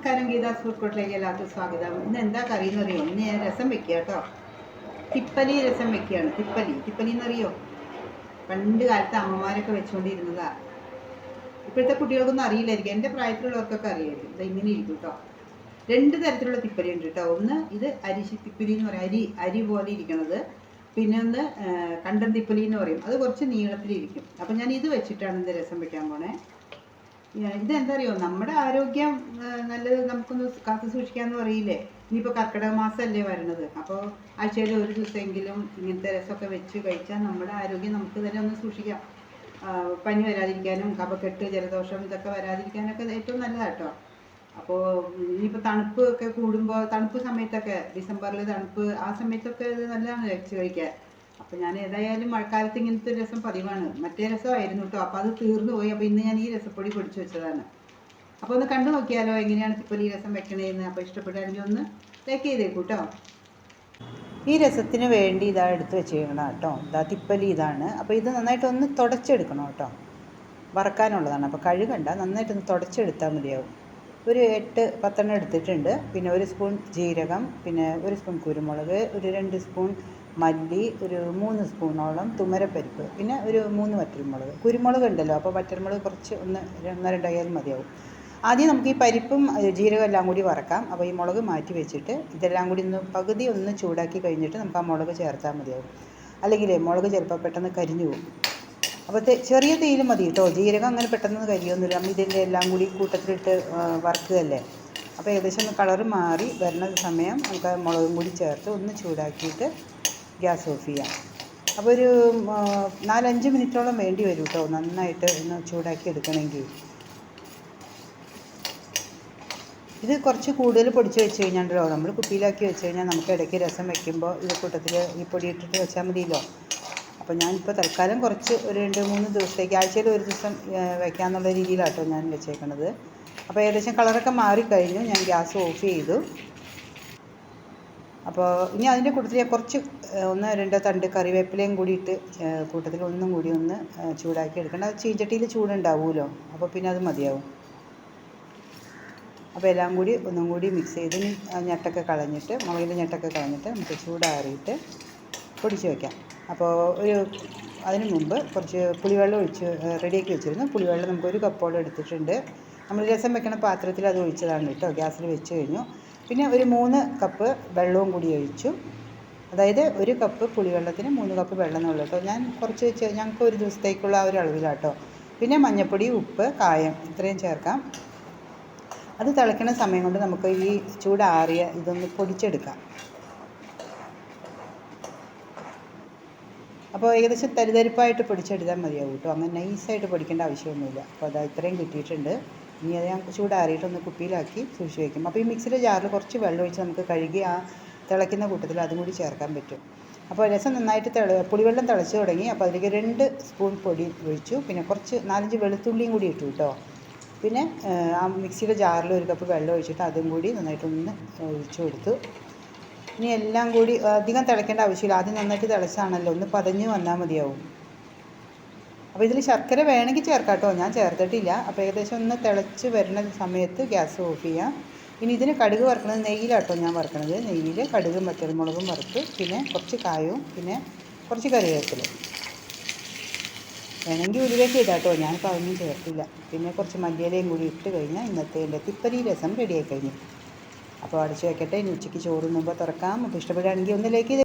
നമസ്കാരം ഗീതാ ഫുഡ് കോർട്ടിലേക്ക് എല്ലാവർക്കും സ്വാഗതം. ഇന്ന് എന്താ കറി എന്ന് അറിയോ? ഇന്ന് ഞാൻ രസം വെക്കുക കേട്ടോ. തിപ്പലി രസം വെക്കുകയാണ്. തിപ്പലി. തിപ്പലി എന്നറിയോ പണ്ട് കാലത്ത് അമ്മമാരൊക്കെ വെച്ചുകൊണ്ടിരുന്നതാ. ഇപ്പോഴത്തെ കുട്ടികൾക്കൊന്നും അറിയില്ലായിരിക്കും. എന്റെ പ്രായത്തിലുള്ളവർക്കൊക്കെ അറിയായിരിക്കും. ഇത് ഇങ്ങനെ ഇരിക്കും കേട്ടോ. രണ്ട് തരത്തിലുള്ള തിപ്പലി ഉണ്ട് കേട്ടോ. ഒന്ന് ഇത് അരിശി തിപ്പലി എന്ന് പറയും. അരി അരി പോലെ ഇരിക്കണത്. പിന്നെ ഒന്ന് കണ്ടം തിപ്പലി എന്ന് പറയും. അത് കുറച്ച് നീളത്തിലിരിക്കും. അപ്പം ഞാൻ ഇത് വെച്ചിട്ടാണ് ഇന്ന് രസം വെക്കാൻ പോണേ. ഇതെന്താ അറിയോ നമ്മുടെ ആരോഗ്യം നല്ലത് നമുക്കൊന്ന് കാത്തു സൂക്ഷിക്കാന്ന് പറയില്ലേ? ഇനിയിപ്പോൾ കർക്കിടക മാസമല്ലേ വരണത്. അപ്പോൾ ആഴ്ചയിൽ ഒരു ദിവസമെങ്കിലും ഇങ്ങനത്തെ രസമൊക്കെ വെച്ച് കഴിച്ചാൽ നമ്മുടെ ആരോഗ്യം നമുക്ക് തന്നെ ഒന്ന് സൂക്ഷിക്കാം. പനി വരാതിരിക്കാനും കഫക്കെട്ട് ജലദോഷം ഇതൊക്കെ വരാതിരിക്കാനൊക്കെ ഏറ്റവും നല്ലതാണ് കേട്ടോ അപ്പോൾ ഇനിയിപ്പോൾ തണുപ്പ് ഒക്കെ കൂടുമ്പോൾ തണുപ്പ് സമയത്തൊക്കെ ഡിസംബറിൽ തണുപ്പ് ആ സമയത്തൊക്കെ ഇത് നല്ലതാണ് വെച്ച് കഴിക്കാൻ. അപ്പോൾ ഞാൻ ഏതായാലും മഴക്കാലത്ത് ഇങ്ങനത്തെ രസം പതിവാണ്. മറ്റേ രസമായിരുന്നു കേട്ടോ അപ്പോൾ അത് തീർന്നു പോയി. അപ്പോൾ ഇന്ന് ഞാൻ ഈ രസപ്പൊടി പൊടിച്ചു വെച്ചതാണ്. അപ്പോൾ ഒന്ന് കണ്ടു നോക്കിയാലോ എങ്ങനെയാണ് തിപ്പലി രസം വെക്കണേന്ന്. അപ്പോൾ ഇഷ്ടപ്പെട്ടാണെങ്കിൽ ഒന്ന് ലൈക്ക് ചെയ്തേക്കൂ കേട്ടോ ഈ രസത്തിന് വേണ്ടി ഇതാ എടുത്ത് വെച്ചേക്കണം കേട്ടോ ഇതാ തിപ്പലി ഇതാണ്. അപ്പോൾ ഇത് നന്നായിട്ടൊന്ന് തുടച്ചെടുക്കണം കേട്ടോ വറക്കാനുള്ളതാണ്. അപ്പോൾ കഴുകണ്ട. നന്നായിട്ടൊന്ന് തുടച്ചെടുത്താൽ മതിയാവും. ഒരു എട്ട് പത്തെണ്ണം എടുത്തിട്ടുണ്ട്. പിന്നെ ഒരു സ്പൂൺ ജീരകം. പിന്നെ ഒരു സ്പൂൺ കുരുമുളക്. ഒരു രണ്ട് സ്പൂൺ മല്ലി ഒരു മൂന്ന് സ്പൂണോളം തുമരപ്പരിപ്പ് പിന്നെ ഒരു മൂന്ന് വറ്റൽമുളക്. കുരുമുളക് ഉണ്ടല്ലോ അപ്പോൾ വറ്റൽമുളക് കുറച്ച് ഒന്ന് ഒന്ന് രണ്ടായാലും മതിയാവും. ആദ്യം നമുക്ക് ഈ പരിപ്പും ജീരകം എല്ലാം കൂടി വറക്കാം. അപ്പോൾ ഈ മുളക് മാറ്റി വെച്ചിട്ട് ഇതെല്ലാം കൂടി ഒന്ന് പകുതി ഒന്ന് ചൂടാക്കി കഴിഞ്ഞിട്ട് നമുക്ക് ആ മുളക് ചേർത്താൽ മതിയാവും. അല്ലെങ്കിൽ മുളക് ചിലപ്പോൾ പെട്ടെന്ന് കരിഞ്ഞു പോകും. അപ്പോൾ ചെറിയ തീയിൽ മതി കേട്ടോ. ജീരകം അങ്ങനെ പെട്ടെന്ന് കരിയൊന്നുമില്ല. നമ്മൾ ഇതിന്റെ എല്ലാം കൂടി കൂട്ടത്തിലിട്ട് വറക്കുകയല്ലേ? അപ്പോൾ ഏകദേശം ഒന്ന് കളറ് മാറി വരുന്ന സമയം നമുക്ക് മുളകും കൂടി ചേർത്ത് ഒന്ന് ചൂടാക്കിയിട്ട് ഗ്യാസ് ഓഫ് ചെയ്യാം അപ്പോൾ ഒരു നാലഞ്ച് മിനിറ്റോളം വേണ്ടി വരും കേട്ടോ നന്നായിട്ട് ഒന്ന് ചൂടാക്കി എടുക്കണമെങ്കിൽ ഇത് കുറച്ച് കൂടുതൽ പൊടിച്ച് വെച്ച് കഴിഞ്ഞാണ്ടല്ലോ. നമ്മൾ കുപ്പിയിലാക്കി വെച്ച് കഴിഞ്ഞാൽ നമുക്ക് ഇടയ്ക്ക് രസം വെക്കുമ്പോൾ ഇത് കൂട്ടത്തിൽ ഈ പൊടി ഇട്ടിട്ട് വെച്ചാൽ മതിയല്ലോ. അപ്പോൾ ഞാനിപ്പോൾ തൽക്കാലം കുറച്ച് ഒരു രണ്ട് മൂന്ന് ദിവസത്തേക്ക് ആഴ്ചയിൽ ഒരു ദിവസം വെക്കാമെന്നുള്ള രീതിയിലാട്ടോ ഞാൻ വെച്ചേക്കണത്. അപ്പോൾ ഏകദേശം കളറൊക്കെ മാറിക്കഴിഞ്ഞു. ഞാൻ ഗ്യാസ് ഓഫ് ചെയ്തു. അപ്പോൾ ഇനി അതിന്റെ കൂട്ടത്തിൽ കുറച്ച് ഒന്ന് രണ്ട് തണ്ട് കറിവേപ്പിലയും കൂടിയിട്ട് കൂട്ടത്തിൽ ഒന്നും കൂടി ഒന്ന് ചൂടാക്കി എടുക്കണം. അത് ചീഞ്ചട്ടിയിൽ ചൂടുണ്ടാവുമല്ലോ അപ്പോൾ പിന്നെ അത് മതിയാവും. അപ്പോൾ എല്ലാം കൂടി ഒന്നും കൂടി മിക്സ് ചെയ്ത് ഞെട്ടൊക്കെ കളഞ്ഞിട്ട് മുളകിന്റെ ഞെട്ടൊക്കെ കളഞ്ഞിട്ട് നമുക്ക് ചൂടാറിയിട്ട് പൊടിച്ച് വയ്ക്കാം അപ്പോൾ ഒരു അതിന് മുമ്പ് കുറച്ച് പുളിവെള്ളം ഒഴിച്ച് റെഡിയാക്കി വെച്ചിരുന്നു. പുളിവെള്ളം നമുക്ക് ഒരു കപ്പോളം എടുത്തിട്ടുണ്ട്. നമ്മൾ രസം വെക്കണ പാത്രത്തിൽ അത് ഒഴിച്ചതാണ് കേട്ടോ. ഗ്യാസിൽ വെച്ച് കഴിഞ്ഞു. പിന്നെ ഒരു മൂന്ന് കപ്പ് വെള്ളവും കൂടി ഒഴിച്ചു. അതായത് ഒരു കപ്പ് പുളിവെള്ളത്തിന് മൂന്ന് കപ്പ് വെള്ളം എന്നുള്ളൂ കേട്ടോ. ഞാൻ കുറച്ച് വെച്ച് ഞങ്ങൾക്ക് ഒരു ദിവസത്തേക്കുള്ള ആ ഒരു അളവിലാട്ടോ. പിന്നെ മഞ്ഞൾപ്പൊടി ഉപ്പ് കായം ഇത്രയും ചേർക്കാം. അത് തിളയ്ക്കുന്ന സമയം കൊണ്ട് നമുക്ക് ഈ ചൂടാറിയ ഇതൊന്ന് പൊടിച്ചെടുക്കാം. അപ്പോൾ ഏകദേശം തരിതരിപ്പായിട്ട് പൊടിച്ചെടുത്താൽ മതിയാവും കേട്ടോ. അങ്ങനെ നൈസായിട്ട് പൊടിക്കേണ്ട ആവശ്യമൊന്നുമില്ല. അപ്പോൾ അത് ഇത്രയും കിട്ടിയിട്ടുണ്ട്. ഇനി അത് ഞാൻ ചൂടാറിയിട്ട് ഒന്ന് കുപ്പിയിലാക്കി സൂക്ഷിച്ച് വയ്ക്കും അപ്പോൾ ഈ മിക്സിയുടെ ജാറിൽ കുറച്ച് വെള്ളം ഒഴിച്ച് നമുക്ക് കഴുകി ആ തിളയ്ക്കുന്ന കൂട്ടത്തിൽ അതും കൂടി ചേർക്കാൻ പറ്റും. അപ്പോൾ രസം നന്നായിട്ട് തിള പുളിവെള്ളം തിളച്ച് തുടങ്ങി. അപ്പോൾ അതിലേക്ക് രണ്ട് സ്പൂൺ പൊടി ഒഴിച്ചു. പിന്നെ കുറച്ച് നാലഞ്ച് വെളുത്തുള്ളിയും കൂടി ഇട്ടു കേട്ടോ. പിന്നെ ആ മിക്സിയുടെ ജാറിൽ ഒരു കപ്പ് വെള്ളം ഒഴിച്ചിട്ട് അതും കൂടി നന്നായിട്ടൊന്ന് ഒഴിച്ചു കൊടുത്തു. ഇനി എല്ലാം കൂടി അധികം തിളയ്ക്കേണ്ട ആവശ്യമില്ല. ആദ്യം നന്നായിട്ട് തിളച്ചാണല്ലോ. ഒന്ന് പതഞ്ഞ് വന്നാൽ മതിയാവും. അപ്പോൾ ഇതിൽ ശർക്കര വേണമെങ്കിൽ ചേർക്കാം കേട്ടോ. ഞാൻ ചേർത്തിട്ടില്ല. അപ്പോൾ ഏകദേശം ഒന്ന് തിളച്ച് വരുന്ന സമയത്ത് ഗ്യാസ് ഓഫ് ചെയ്യാം. ഇനി ഇതിന് കടുക് വറുക്കുന്നത് നെയ്യിലാട്ടോ ഞാൻ വറുക്കണത്. നെയ്യിൽ കടുകും വറ്റൽമുളകും വറുത്ത് പിന്നെ കുറച്ച് കായവും പിന്നെ കുറച്ച് കറിവേപ്പില വേണമെങ്കിൽ ഉരുവേക്ക് ഇടാട്ടോ. ഞാനിപ്പോൾ അതൊന്നും ചേർത്തില്ല. പിന്നെ കുറച്ച് മല്ലിയിലയും കൂടി ഇട്ട് കഴിഞ്ഞാൽ ഇന്നത്തെ എന്റെ തിപ്പരി രസം റെഡിയായി കഴിഞ്ഞു. അപ്പോൾ അടച്ചു വെക്കട്ടെ. ഇനി ഉച്ചയ്ക്ക് ചോറ് മുമ്പ് തുറക്കാം. അപ്പോൾ ഇഷ്ടപ്പെടുകയാണെങ്കിൽ ഒന്ന് ലൈക്ക്